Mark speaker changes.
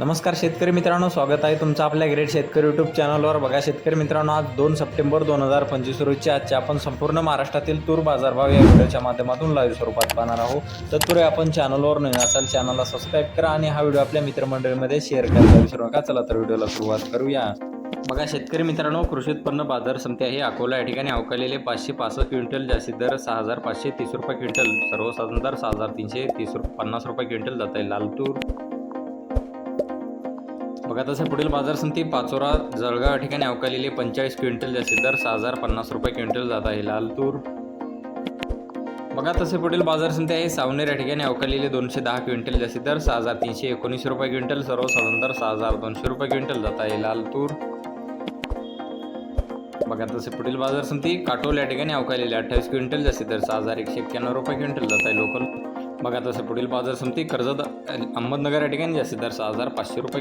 Speaker 1: नमस्कार शेतकरी मित्रांनो स्वागत आहे तुमचं आपल्या ग्रेट शेतकरी यूट्यूब चॅनलवर बघा शेतकरी मित्रांनो आज दोन सप्टेंबर दोन हजार पंचवीस रोजच्या आजच्या आपण संपूर्ण महाराष्ट्रातील तूर बाजारभाव या व्हिडिओच्या माध्यमातून लाईव्ह स्वरूपात पाहणार आहोत. तत्पूर्वी आपण चॅनलवर नवीन असाल चॅनलला सबस्क्राईब करा आणि हा व्हिडिओ आपल्या मित्रमंडळीमध्ये शेअर करायला विसरू नका चला तर व्हिडिओला सुरुवात करूया. बघा शेतकरी मित्रांनो कृषी उत्पन्न बाजार समिती आहे. अकोला या ठिकाणी अवकालेले पाचशे पासष्ट क्विंटल जास्तीत दर सहा हजार पाचशे तीस रुपये क्विंटल सर्वसाधारण दर सहा हजार तीनशे तीस रुपये पन्नास रुपये क्विंटल जात आहे. लाल तूर बघा तसे पुढील बाजार समिती पाचोरा जळगाव या ठिकाणी अवकालेले पंचेचाळीस क्विंटल जास्तीत दर सहा हजार पन्नास रुपये क्विंटल जात आहे लाल तूर. बघा तसे पुढील बाजार समिती आहे सावनेर या ठिकाणी अवकालेले दोनशे दहा क्विंटल जास्तीत दर सहा हजार तीनशे एकोणीस रुपये क्विंटल सर्वसाधारण दर सहा हजार दोनशे रुपये क्विंटल जात आहे लाल तूर. बघा तसे पुढील बाजार समिती काटोल या ठिकाणी अवकालेले अठ्ठावीस क्विंटल जास्तीत दर सहा हजार एकशे एक्क्याण्णव रुपये क्विंटल जात आहे लोकल. बघा तसे पुढील बाजार समिती कर्जत अहमदनगर या ठिकाणी जास्तीत दर सहा हजार पाचशे रुपये